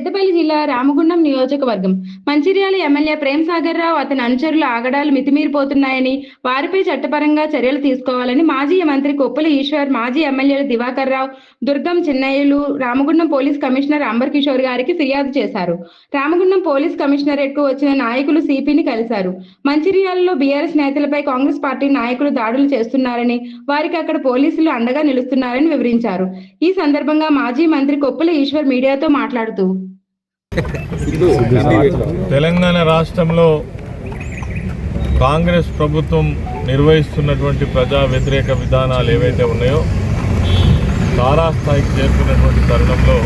పెద్దపల్లి జిల్లా రామగుండం నియోజకవర్గం. మంచిర్యాల ఎమ్మెల్యే ప్రేమ్ సాగర్ రావు అతని అనుచరుల ఆగడాలు మితిమీరిపోతున్నాయని వారిపై చట్టపరంగా చర్యలు తీసుకోవాలని మాజీ మంత్రి కొప్పుల ఈశ్వర్ మాజీ ఎమ్మెల్యేలు దివాకర్ రావు దుర్గం చిన్నయ్యలు రామగుండం పోలీస్ కమిషనర్ అంబర్ కిషోర్ గారికి ఫిర్యాదు చేశారు. రామగుండం పోలీస్ కమిషనరేట్కు వచ్చిన నాయకులు సిపిని కలిశారు. మంచిర్యాలలో బీఆర్ఎస్ నేతలపై కాంగ్రెస్ పార్టీ నాయకులు దాడులు చేస్తున్నారని వారికి అక్కడ పోలీసులు అండగా నిలుస్తున్నారని వివరించారు. ఈ సందర్భంగా మాజీ మంత్రి కొప్పుల ఈశ్వర్ మీడియాతో మాట్లాడుతూ తెలంగాణ రాష్ట్రంలో కాంగ్రెస్ ప్రభుత్వం నిర్వహిస్తున్నటువంటి ప్రజా వ్యతిరేక విధానాలు ఏవైతే ఉన్నాయో తారాస్థాయికి చేరుకున్నటువంటి తరుణంలో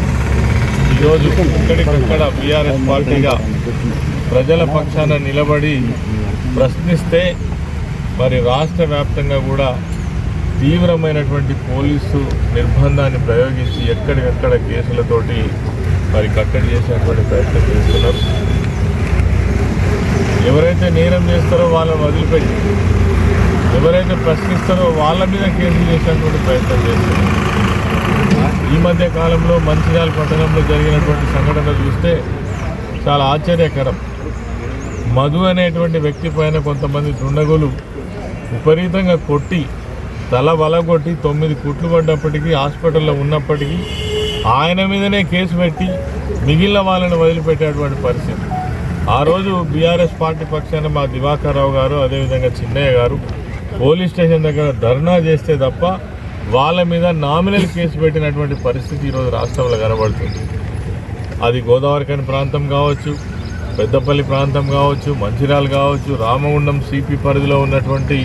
ఈరోజు ఇక్కడికక్కడ బీఆర్ఎస్ పార్టీగా ప్రజల పక్షాన నిలబడి ప్రశ్నిస్తే మరి రాష్ట్ర వ్యాప్తంగా కూడా తీవ్రమైనటువంటి పోలీసు నిర్బంధాన్ని ప్రయోగించి ఎక్కడికక్కడ కేసులతోటి మరి కట్టడి చేసేటువంటి ప్రయత్నం చేస్తున్నారు. ఎవరైతే నేరం చేస్తారో వాళ్ళని వదిలిపెట్టి ఎవరైతే ప్రశ్నిస్తారో వాళ్ళ మీద కేసులు చేసేటువంటి ప్రయత్నం చేస్తున్నారు. ఈ మధ్య కాలంలో మంచిర్యాల పట్టణంలో జరిగినటువంటి సంఘటన చూస్తే చాలా ఆశ్చర్యకరం. మధు అనేటువంటి వ్యక్తి పైన కొంతమంది దుండగులు విపరీతంగా కొట్టి తల వలగొట్టి తొమ్మిది కుట్లు పడ్డప్పటికీ హాస్పిటల్లో ఉన్నప్పటికీ ఆయన మీదనే కేసు పెట్టి మిగిలిన వాళ్ళని వదిలిపెట్టేటువంటి పరిస్థితి. ఆ రోజు బీఆర్ఎస్ పార్టీ పక్షాన మా దివాకర్ రావు గారు అదేవిధంగా చిన్నయ్య గారు పోలీస్ స్టేషన్ దగ్గర ధర్నా చేస్తే తప్ప వాళ్ళ మీద నామినల్ కేసు పెట్టినటువంటి పరిస్థితి ఈరోజు రాష్ట్రంలో కనబడుతుంది. అది గోదావరికని ప్రాంతం కావచ్చు పెద్దపల్లి ప్రాంతం కావచ్చు మంచిర్యాల కావచ్చు రామగుండం సిపి పరిధిలో ఉన్నటువంటి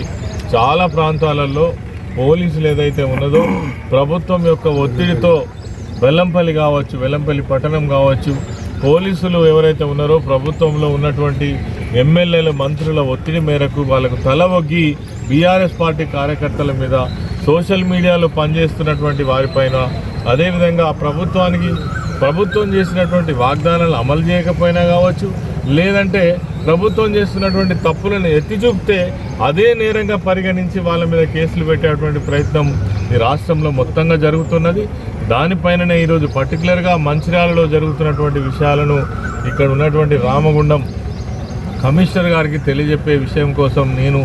చాలా ప్రాంతాలలో పోలీసులు ఏదైతే ఉన్నదో ప్రభుత్వం యొక్క ఒత్తిడితో వెల్లంపల్లి కావచ్చు వెల్లంపల్లి పట్టణం కావచ్చు పోలీసులు ఎవరైతే ఉన్నారో ప్రభుత్వంలో ఉన్నటువంటి ఎమ్మెల్యేల మంత్రుల ఒత్తిడి మేరకు వాళ్ళకు తల ఒగ్గి బీఆర్ఎస్ పార్టీ కార్యకర్తల మీద సోషల్ మీడియాలో పనిచేస్తున్నటువంటి వారిపైన అదేవిధంగా ప్రభుత్వానికి ప్రభుత్వం చేసినటువంటి వాగ్దానాలు అమలు చేయకపోయినా కావచ్చు లేదంటే ప్రభుత్వం చేస్తున్నటువంటి తప్పులను ఎత్తి చూపితే అదే నేరంగా పరిగణించి వాళ్ళ మీద కేసులు పెట్టేటువంటి ప్రయత్నం ఈ రాష్ట్రంలో మొత్తంగా జరుగుతున్నది. దానిపైననే ఈరోజు పర్టికులర్గా మంచిర్యాలలో జరుగుతున్నటువంటి విషయాలను ఇక్కడ ఉన్నటువంటి రామగుండం కమిషనర్ గారికి తెలియజెప్పే విషయం కోసం నేను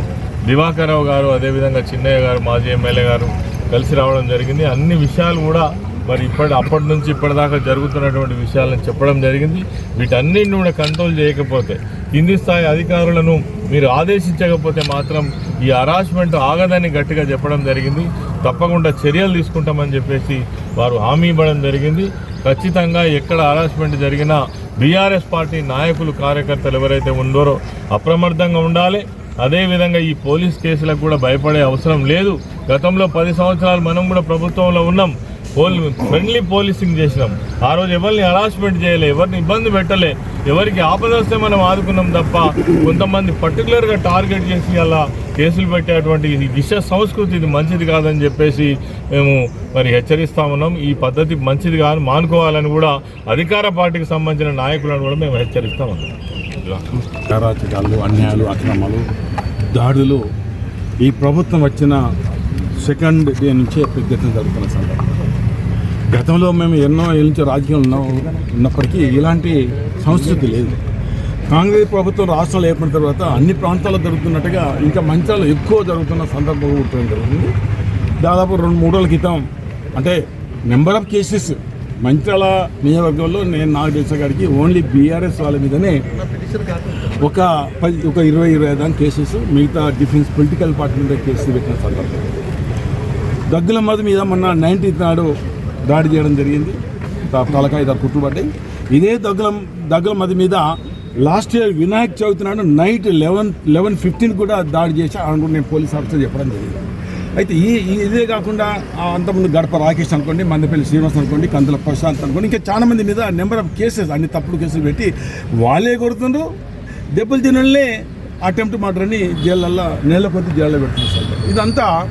దివాకర్ గారు అదేవిధంగా చిన్నయ్య గారు మాజీ ఎమ్మెల్యే గారు కలిసి రావడం జరిగింది. అన్ని విషయాలు కూడా మరి ఇప్పటి అప్పటి నుంచి ఇప్పటిదాకా జరుగుతున్నటువంటి విషయాలను చెప్పడం జరిగింది. వీటన్నిటిని కూడా కంట్రోల్ చేయకపోతే కింది స్థాయి అధికారులను మీరు ఆదేశించకపోతే మాత్రం ఈ హరాస్మెంట్ ఆగదని గట్టిగా చెప్పడం జరిగింది. తప్పకుండా చర్యలు తీసుకుంటామని చెప్పేసి వారు హామీ ఇవ్వడం జరిగింది. ఖచ్చితంగా ఎక్కడ హరాస్మెంట్ జరిగినా బీఆర్ఎస్ పార్టీ నాయకులు కార్యకర్తలు ఎవరైతే ఉందోరో అప్రమర్థంగా ఉండాలి. అదేవిధంగా ఈ పోలీస్ కేసులకు కూడా భయపడే అవసరం లేదు. గతంలో పది సంవత్సరాలు మనం కూడా ప్రభుత్వంలో ఉన్నాం. పోల్ ఫ్రెండ్లీ పోలీసింగ్ చేసినాం. ఆ రోజు ఎవరిని హరాస్మెంట్ చేయలే ఎవరిని ఇబ్బంది పెట్టలే ఎవరికి ఆపద వస్తే మనం ఆదుకున్నాం తప్ప కొంతమంది పర్టికులర్గా టార్గెట్ చేసి అలా కేసులు పెట్టేటువంటి విష సంస్కృతి ఇది మంచిది కాదని చెప్పేసి మేము మరి హెచ్చరిస్తా ఉన్నాం. ఈ పద్ధతి మంచిది కాదని మానుకోవాలని కూడా అధికార పార్టీకి సంబంధించిన నాయకులను కూడా మేము హెచ్చరిస్తా ఉన్నాం. అరాచకాలు అన్యాయాలు అక్రమాలు దాడులు ఈ ప్రభుత్వం వచ్చిన సెకండ్ డే నుంచే పెద్దెత్తున జరుగుతున్న సందర్భం గతంలో మేము ఎన్నో ఏళ్ళ నుంచి రాజకీయంలో ఉన్నప్పటికీ ఇలాంటి సంస్కృతి లేదు. కాంగ్రెస్ ప్రభుత్వం రాష్ట్రంలో ఏర్పడిన తర్వాత అన్ని ప్రాంతాల్లో జరుగుతున్నట్టుగా ఇంకా మంచాలు ఎక్కువ జరుగుతున్న సందర్భం ఉంటుంది జరుగుతుంది దాదాపు రెండు మూడు రోజుల క్రితం అంటే నెంబర్ ఆఫ్ కేసెస్ మంచాల నియోజకవర్గంలో నేను నాకు తెలిసిన గారికి ఓన్లీ బీఆర్ఎస్ వాళ్ళ మీదనే ఒక పది ఒక ఇరవై ఇరవై ఐదు దాని కేసెస్ మిగతా డిఫెన్స్ పొలిటికల్ పార్టీ మీద కేసులు పెట్టిన సందర్భం. దగ్గుల మధు మీద మొన్న నైన్టీన్త్ నాడు దాడి చేయడం జరిగింది. తలకాయ కుట్లు పడ్డాయి. ఇదే దగ్గుల దగ్గుల మధు మీద లాస్ట్ ఇయర్ వినాయక చవితి నాడు నైట్ లెవెన్ లెవెన్ ఫిఫ్టీన్ కూడా దాడి చేసి అనుకుంటే నేను పోలీస్ ఆఫీసర్ చెప్పడం జరిగింది. అయితే ఈ ఈ- ఇదే కాకుండా ఆ అంతకుముందు గడప రాకేష్ అనుకోండి మందపల్లి శ్రీనివాస్ అనుకోండి కందుల ప్రశాంత్ అనుకోండి ఇంకా చాలా మంది మీద నెంబర్ ఆఫ్ కేసెస్ అన్ని తప్పుడు కేసులు పెట్టి వాళ్ళే కొడుతుండ్రు. దెబ్బలు తినలే అటెంప్ట్ మర్డర్ని జైళ్ళల్లో నెల కొద్ది జైల్లో పెడుతున్నారు సార్. ఇదంతా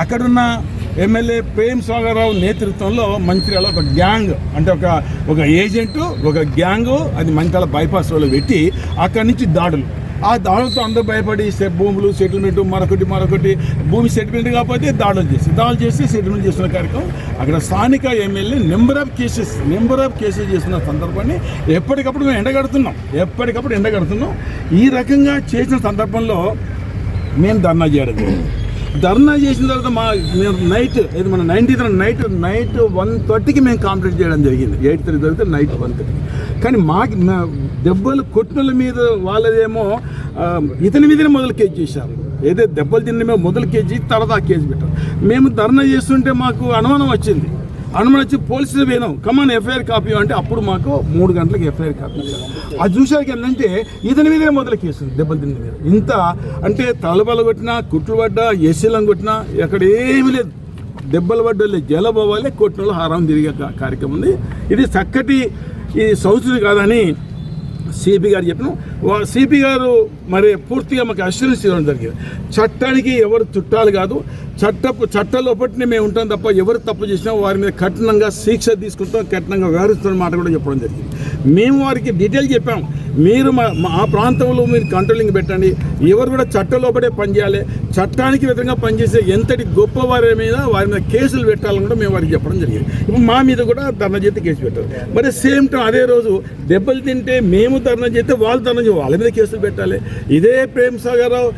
అక్కడున్న ఎమ్మెల్యే ప్రేమ్ సాగర్రావు నేతృత్వంలో మంచిర్యాల ఒక గ్యాంగ్ అంటే ఒక ఒక ఏజెంటు ఒక గ్యాంగు అది మంత్రాల బైపాస్ రోడ్లో పెట్టి అక్కడి నుంచి దాడులు. ఆ దాడులతో అందరూ భయపడి భూములు సెటిల్మెంట్ మరొకటి మరొకటి భూమి సెటిల్మెంట్ కాకపోతే దాడులు చేసి దాడులు చేసి సెటిల్మెంట్ చేస్తున్న కార్యక్రమం. అక్కడ స్థానిక MLA number of cases number of cases చేస్తున్న సందర్భాన్ని ఎప్పటికప్పుడు మేము ఎండగడుతున్నాం. ఎప్పటికప్పుడు ఎండగడుతున్నాం. ఈ రకంగా చేసిన సందర్భంలో మేము ధర్నా చేయడం ధర్నా చేసిన తర్వాత మా మేము నైట్ ఇది మన నైన్టీన్త్ నైట్ నైట్ వన్ థర్టీకి మేము కంప్లీట్ చేయడం జరిగింది. ఎయిట్ థర్టీ తర్వాత నైట్ వన్ థర్టీ కానీ మాకు దెబ్బలు కొట్టినల మీద వాళ్ళదేమో ఇతని మీదనే మొదలు కేసు చేశారు. ఏదో దెబ్బలు తిన్న మీద మొదలు కేజీ తర్వాత ఆ పెట్టారు. మేము ధర్నా చేస్తుంటే మాకు అనుమానం వచ్చింది. అనుమానం వచ్చి పోలీసులు పోయినాం కమాన్ ఎఫ్ఐఆర్ కాపీ అంటే అప్పుడు మాకు మూడు గంటలకు ఎఫ్ఐఆర్ కాపీ అది చూసాక ఏంటంటే ఇతని మీదే మొదలు కేసు దెబ్బలు తిన్న మీద. ఇంత అంటే తలబల కొట్టినా కుట్లు పడ్డా ఎస్సీలం కొట్టినా ఎక్కడ ఏమీ లేదు. దెబ్బలు పడ్డోళ్ళే జలబోవాలి కొట్టిన వాళ్ళు హారం తిరిగే కా- కార్యక్రమం ఉంది. ఇది చక్కటి ఇది సౌతుది కాదని సిపి గారు చెప్పిన. సిపి గారు మరి పూర్తిగా మాకు అష్యూరెన్స్ ఇవ్వడం జరిగింది. చట్టానికి ఎవరు చుట్టాలు కాదు చట్టపు చట్టాల్లో మేము ఉంటాం తప్ప ఎవరు తప్పు చేసినా వారి మీద కఠినంగా శిక్ష తీసుకుంటాం కఠినంగా వ్యవహరిస్తున్న మాట కూడా చెప్పడం జరిగింది. మేము వారికి డీటెయిల్ చెప్పాం. మీరు మా మా ప్రాంతంలో మీరు కంట్రోలింగ్ పెట్టండి. ఎవరు కూడా చట్ట లోపడే పనిచేయాలి చట్టానికి విధంగా పనిచేసే ఎంతటి గొప్ప వారి మీద వారి మీద కేసులు పెట్టాలని కూడా మేము వారికి చెప్పడం జరిగింది. ఇప్పుడు మా మీద కూడా ధర్నా చేస్తే కేసు పెట్టారు. మరి సేమ్ టైం అదే రోజు దెబ్బలు తింటే మేము ధర్నా చేస్తే వాళ్ళు ధర్నా చేయాలి వాళ్ళ మీద కేసులు పెట్టాలి. ఇదే ప్రేమ్ సాగర్ రావు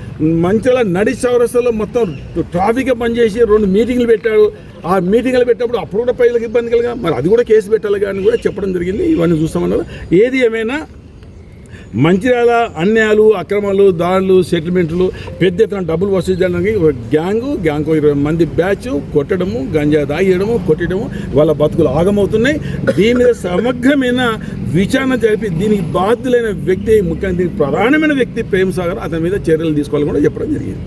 మంచిల నడి చౌరస్తలో మొత్తం ట్రాఫిక్ పనిచేసి రెండు మీటింగ్లు పెట్టాడు. ఆ మీటింగ్లు పెట్టినప్పుడు అప్పుడు కూడా ప్రజలకు ఇబ్బంది కలిగా. మరి అది కూడా కేసు పెట్టాలి కానీ కూడా చెప్పడం జరిగింది. ఇవన్నీ చూస్తామన్నారు. ఏది ఏమైనా మంచిర్యాల అన్యాయాలు అక్రమాలు దాడులు సెటిల్మెంట్లు పెద్ద ఎత్తున డబ్బులు వసూలు చేయడానికి ఒక గ్యాంగు గ్యాంగ్ ఇరవై మంది బ్యాచ్ కొట్టడము గంజా దాగేయడము కొట్టడము వాళ్ళ బతుకులు ఆగమవుతున్నాయి. దీని మీద సమగ్రమైన విచారణ జరిపి దీనికి బాధ్యులైన వ్యక్తి ముఖ్యంగా దీనికి ప్రధానమైన వ్యక్తి ప్రేమ్ సాగర్ అతని మీద చర్యలు తీసుకోవాలని కూడా చెప్పడం జరిగింది.